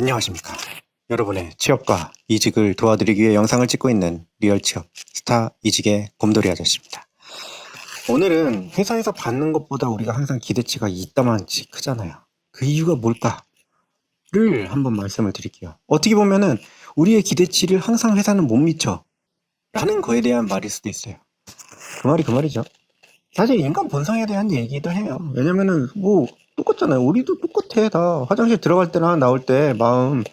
안녕하십니까. 여러분의 취업과 이직을 도와드리기 위해 영상을 찍고 있는 리얼 취업 스타 이직의 곰돌이 아저씨입니다. 오늘은 회사에서 받는 것보다 우리가 항상 기대치가 이따만치 크잖아요. 그 이유가 뭘까를 한번 말씀을 드릴게요. 어떻게 보면은 우리의 기대치를 항상 회사는 못 미쳐. 라는 거에 대한 말일 수도 있어요. 그 말이 그 말이죠. 사실 인간 본성에 대한 얘기도 해요. 왜냐면은 뭐 똑같잖아요. 우리도 똑같아 다. 화장실 들어갈 때나 나올 때 마음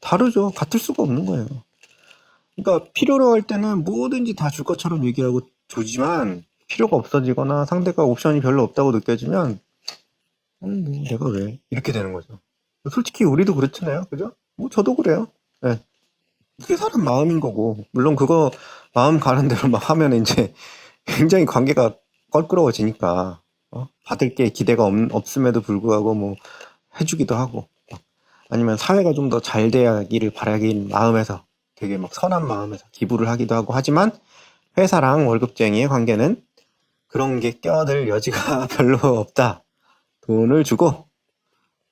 다르죠. 같을 수가 없는 거예요. 그러니까 필요로 할 때는 뭐든지 다 줄 것처럼 얘기하고 주지만 필요가 없어지거나 상대가 옵션이 별로 없다고 느껴지면 음, 뭐 내가 왜 이렇게 되는 거죠. 솔직히 우리도 그렇잖아요. 그죠? 뭐 저도 그래요. 예. 그게 사람 마음인 거고 물론 그거 마음 가는 대로 막 하면 이제 굉장히 관계가 껄끄러워지니까 어? 받을 게 기대가 없, 없음에도 불구하고 뭐 해주기도 하고 막 아니면 사회가 좀 더잘 돼야기를 바라긴 마음에서 되게 막 선한 마음에서 기부를 하기도 하고 하지만 회사랑 월급쟁이의 관계는 그런 게 껴들 여지가 별로 없다. 돈을 주고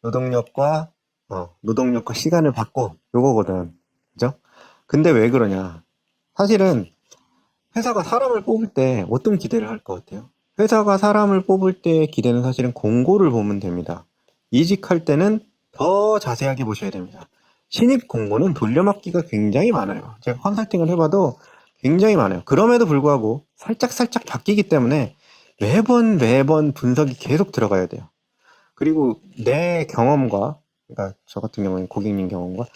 노동력과 어, 노동력과 시간을 받고 요거거든. 그죠? 근데 왜 그러냐? 사실은 회사가 사람을 뽑을 때 어떤 기대를 할 것 같아요? 회사가 사람을 뽑을 때 기대는 사실은 공고를 보면 됩니다. 이직할 때는 더 자세하게 보셔야 됩니다. 신입 공고는 돌려막기가 굉장히 많아요. 제가 컨설팅을 해봐도 굉장히 많아요. 그럼에도 불구하고 살짝살짝 바뀌기 때문에 매번 매번 분석이 계속 들어가야 돼요. 그리고 내 경험과, 그러니까 저 같은 경우는 고객님 경험과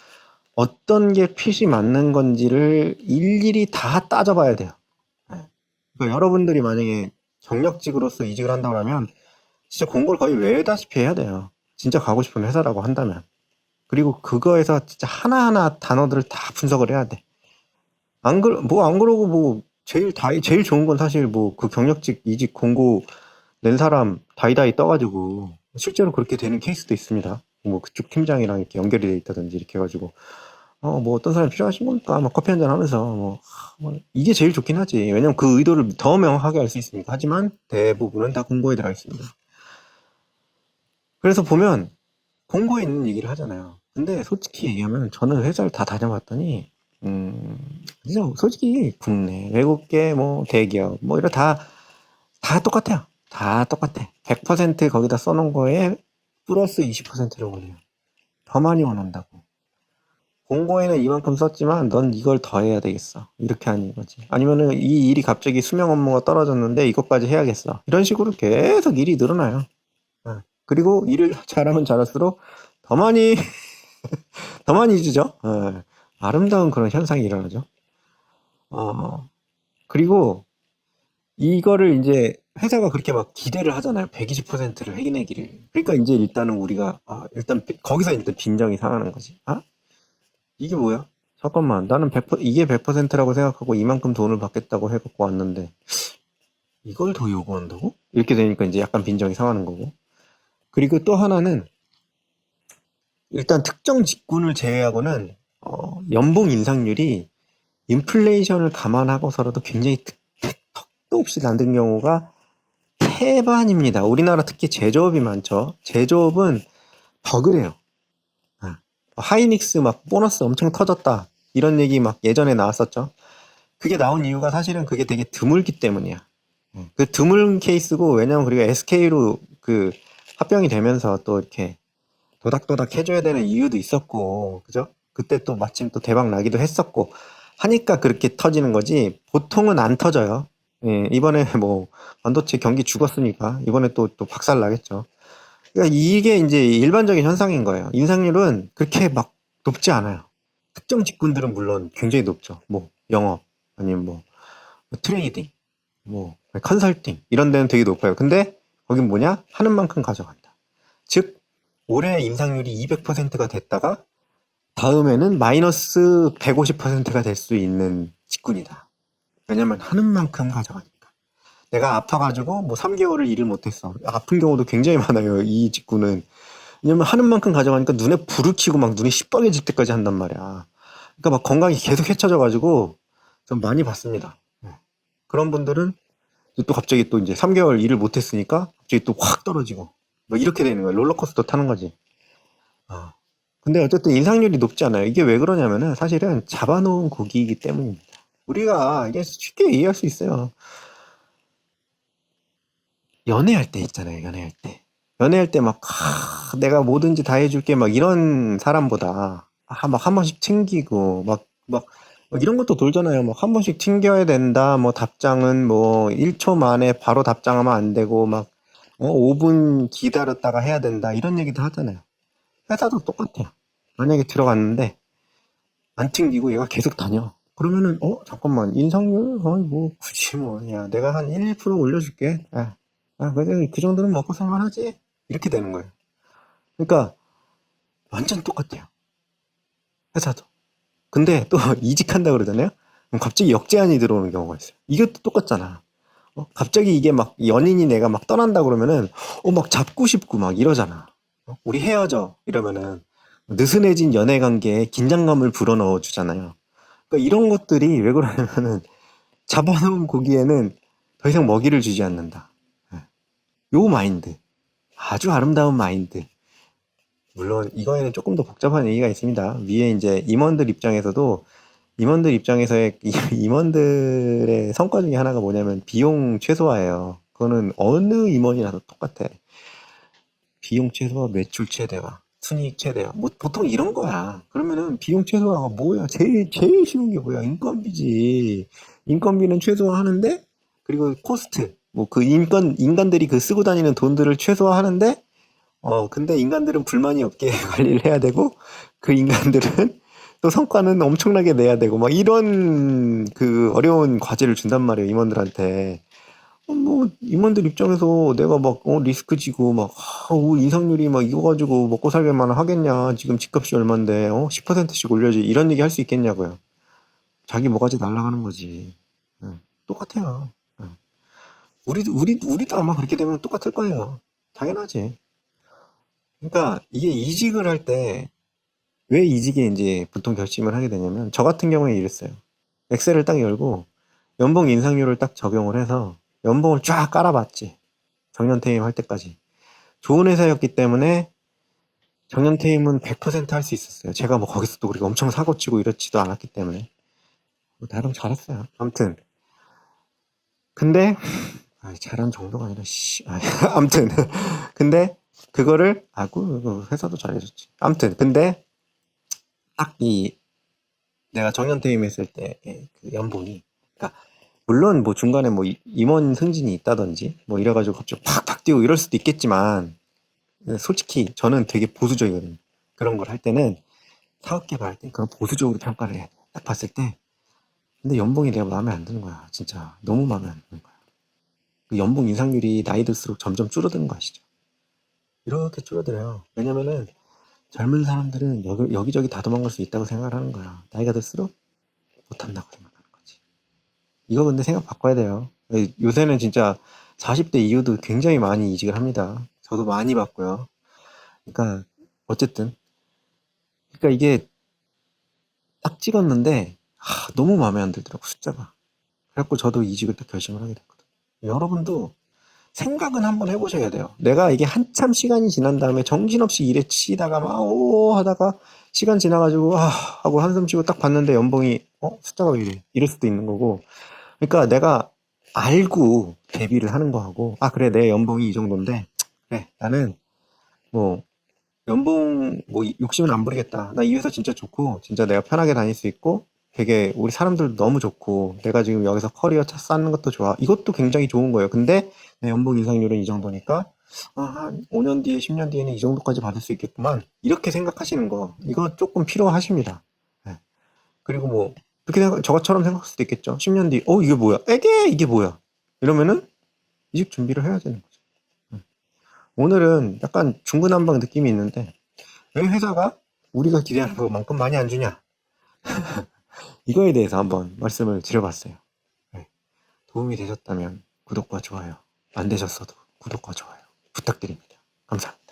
어떤 게 핏이 맞는 건지를 일일이 다 따져봐야 돼요. 네. 그러니까 여러분들이 만약에 경력직으로서 이직을 한다고 하면 진짜 공고를 거의 외다시피 해야 돼요. 진짜 가고 싶은 회사라고 한다면. 그리고 그거에서 진짜 하나하나 단어들을 다 분석을 해야 돼. 안 그러, 뭐, 안 그러고 뭐, 제일 다, 제일 좋은 건 사실 뭐, 그 경력직 이직 공고 낸 사람 다이다이 떠가지고, 실제로 그렇게 되는 케이스도 있습니다. 뭐, 그쪽 팀장이랑 이렇게 연결이 돼 있다든지 이렇게 해가지고, 어, 뭐, 어떤 사람 필요하신 겁니까? 막 커피 한잔 하면서, 뭐, 하, 뭐, 이게 제일 좋긴 하지. 왜냐면 그 의도를 더 명확하게 알 수 있으니까. 하지만 대부분은 다 공고에 들어가 있습니다. 그래서 보면, 공고에 있는 얘기를 하잖아요. 근데 솔직히 얘기하면 저는 회사를 다 다녀봤더니, 음, 그냥 솔직히 국내, 외국계, 뭐, 대기업, 뭐, 이런 다, 다 똑같아요. 다 똑같아. 100% 거기다 써놓은 거에 플러스 20%를 원해요. 더 많이 원한다고. 공고에는 이만큼 썼지만 넌 이걸 더 해야 되겠어. 이렇게 하는 거지. 아니면은 이 일이 갑자기 수명 업무가 떨어졌는데 이것까지 해야겠어. 이런 식으로 계속 일이 늘어나요. 어. 그리고 일을 잘하면 잘할수록 더 많이 더 많이 주죠. 어. 아름다운 그런 현상이 일어나죠. 어. 그리고 이거를 이제 회사가 그렇게 막 기대를 하잖아요. 120%를 해내기를. 그러니까 이제 일단은 우리가 아, 일단 거기서 일단 빈정이 상하는 거지. 아? 이게 뭐야? 잠깐만, 나는 100%, 이게 100%라고 생각하고 이만큼 돈을 받겠다고 해갖고 왔는데, 이걸 더 요구한다고? 이렇게 되니까 이제 약간 빈정이 상하는 거고. 그리고 또 하나는, 일단 특정 직군을 제외하고는, 어, 연봉 인상률이 인플레이션을 감안하고서라도 굉장히 특- 턱도 없이 낮은 경우가 태반입니다. 우리나라 특히 제조업이 많죠. 제조업은 더 그래요. 하이닉스 막 보너스 엄청 터졌다. 이런 얘기 막 예전에 나왔었죠. 그게 나온 이유가 사실은 그게 되게 드물기 때문이야. 음, 그 드문 케이스고, 왜냐면 우리가 SK로 그 합병이 되면서 또 이렇게 도닥도닥 해줘야 되는 이유도 있었고, 그죠? 그때 또 마침 또 대박 나기도 했었고, 하니까 그렇게 터지는 거지, 보통은 안 터져요. 예, 이번에 뭐, 반도체 경기 죽었으니까, 이번에 또, 또 박살 나겠죠. 그러니까 이게 이제 일반적인 현상인 거예요. 인상률은 그렇게 막 높지 않아요. 특정 직군들은 물론 굉장히 높죠. 뭐 영업 아니면 뭐 트레이딩, 뭐 컨설팅 이런 데는 되게 높아요. 근데 거긴 뭐냐? 하는 만큼 가져간다. 즉 올해 인상률이 200%가 됐다가 다음에는 마이너스 150%가 될 수 있는 직군이다. 왜냐면 하는 만큼 가져가니까. 내가 아파가지고 뭐 3개월을 일을 못했어. 아픈 경우도 굉장히 많아요. 이 직구는. 왜냐면 하는 만큼 가져가니까 눈에 불을 켜고 막 눈이 시뻘개질 때까지 한단 말이야. 그러니까 막 건강이 계속 해쳐져가지고 좀 많이 봤습니다. 네. 그런 분들은 또 갑자기 또 이제 3개월 일을 못했으니까 갑자기 또 확 떨어지고 뭐 이렇게 되는 거야. 롤러코스터 타는 거지. 아. 근데 어쨌든 인상률이 높지 않아요. 이게 왜 그러냐면은 사실은 잡아놓은 고기이기 때문입니다. 우리가 이게 쉽게 이해할 수 있어요. 연애할 때 있잖아요. 연애할 때. 연애할 때 막, 하, 내가 뭐든지 다 해줄게 막 이런 사람보다 아, 막 한 번씩 챙기고 막, 막, 막 이런 것도 돌잖아요. 막 한 번씩 챙겨야 된다. 뭐 답장은 뭐 1초 만에 바로 답장하면 안 되고 막 어, 5분 기다렸다가 해야 된다. 이런 얘기도 하잖아요. 회사도 똑같아요. 만약에 들어갔는데 안 챙기고 얘가 계속 다녀. 그러면은 어 잠깐만 인상률 어이 뭐 굳이 뭐야 내가 한 1, 2% 올려줄게. 아, 아그 정도는 먹고 살만하지. 이렇게 되는 거예요. 그러니까 완전 똑같아요. 회사도. 근데 또 이직한다 그러잖아요. 그럼 갑자기 역제한이 들어오는 경우가 있어요. 이것도 똑같잖아. 어? 갑자기 이게 막 연인이 내가 막 떠난다 그러면은 어 막 잡고 싶고 막 이러잖아. 어? 우리 헤어져 이러면은 느슨해진 연애 관계에 긴장감을 불어넣어 주잖아요. 그러니까 이런 것들이 왜 그러냐면은 잡아놓은 고기에는 더 이상 먹이를 주지 않는다. 예. 요 마인드. 아주 아름다운 마인드. 물론 이거에는 조금 더 복잡한 얘기가 있습니다. 위에 이제 임원들 입장에서도 임원들 입장에서의 이- 임원들의 성과 중에 하나가 뭐냐면 비용 최소화예요. 그거는 어느 임원이라도 똑같아. 비용 최소화, 매출 최대화, 순이익 최대화. 뭐 보통 이런 거야. 그러면은 비용 최소화가 뭐야? 제일 제일 쉬운 게 뭐야? 인건비지. 인건비는 최소화하는데 그리고 코스트. 뭐 그 인간 인간들이 그 쓰고 다니는 돈들을 최소화하는데 어 근데 인간들은 불만이 없게 관리를 해야 되고 그 인간들은 또 성과는 엄청나게 내야 되고 막 이런 그 어려운 과제를 준단 말이에요 임원들한테. 어, 뭐 임원들 입장에서 내가 막 어, 리스크 지고 막 아, 우, 인상률이 막 이거 가지고 먹고 살게만 하겠냐 지금 집값이 얼만데 어 10%씩 올려지 이런 얘기 할 수 있겠냐고요. 자기 뭐가지 날라가는 거지. 응, 똑같아요. 응. 우리도 우리 우리도 아마 그렇게 되면 똑같을 거예요 당연하지 그러니까 이게 이직을 할 때 왜 이직에 이제 보통 결심을 하게 되냐면 저 같은 경우에 이랬어요 엑셀을 딱 열고 연봉 인상률을 딱 적용을 해서 연봉을 쫙 깔아봤지. 정년 퇴임 할 때까지. 좋은 회사였기 때문에 정년 퇴임은 100%할 수 있었어요. 제가 뭐 거기서 또 그렇게 엄청 사고 치고 이렇지도 않았기 때문에. 뭐 나름 잘했어요. 아무튼. 근데, 아, 잘한 정도가 아니라, 씨. 아, 아무튼. 근데, 그거를, 아구, 그 회사도 잘해줬지. 아무튼, 근데, 딱 이, 내가 정년 퇴임 했을 때, 그 연봉이, 그러니까 물론 뭐 중간에 뭐 이- 임원 승진이 있다든지 뭐 이래가지고 갑자기 팍팍 뛰고 이럴 수도 있겠지만 솔직히 저는 되게 보수적이거든요. 그런 걸 할 때는 사업 개발 할 때 그런 보수적으로 평가를 해. 딱 봤을 때 근데 연봉이 내가 마음에 안 드는 거야. 진짜 너무 마음에 안 드는 거야. 그 연봉 인상률이 나이 들수록 점점 줄어드는 거 아시죠? 이렇게 줄어들어요. 왜냐면은 젊은 사람들은 여기, 여기저기 다 도망갈 수 있다고 생각을 하는 거야. 나이가 들수록 못한다고 생각하는 거지. 이거 근데 생각 바꿔야 돼요. 요새는 진짜 40대 이후도 굉장히 많이 이직을 합니다. 저도 많이 봤고요. 그러니까 어쨌든 그러니까 이게 딱 찍었는데 아, 너무 마음에 안 들더라고 숫자가. 그래갖고 저도 이직을 딱 결심을 하게 됐거든요. 여러분도 생각은 한번 해보셔야 돼요. 내가 이게 한참 시간이 지난 다음에 정신없이 일에 치다가 막 오 하다가 시간 지나가지고 아 하고 한숨 쉬고 딱 봤는데 연봉이 어? 숫자가 왜 이래. 이럴 수도 있는 거고. 그러니까 내가 알고 대비를 하는 거하고 아 그래 내 연봉이 이 정도인데 그래 나는 뭐 연봉 뭐 욕심은 안 부리겠다. 나 이 회사 진짜 좋고 진짜 내가 편하게 다닐 수 있고 되게 우리 사람들도 너무 좋고 내가 지금 여기서 커리어 차 쌓는 것도 좋아. 이것도 굉장히 좋은 거예요. 근데 내 연봉 인상률은 이 정도니까 아, 한 5년 뒤에 10년 뒤에는 이 정도까지 받을 수 있겠구만. 이렇게 생각하시는 거. 이거 조금 필요하십니다. 네. 그리고 뭐 그렇게 생각, 저처럼 생각할 수도 있겠죠. 10년 뒤 어 이게 뭐야? 에게! 이게 뭐야? 이러면은 이직 준비를 해야 되는 거죠. 음. 오늘은 약간 중구난방 느낌이 있는데 왜 회사가 우리가 기대하는 것만큼 많이 안 주냐 이거에 대해서 한번 말씀을 드려봤어요. 네. 도움이 되셨다면 구독과 좋아요 안 되셨어도 구독과 좋아요 부탁드립니다. 감사합니다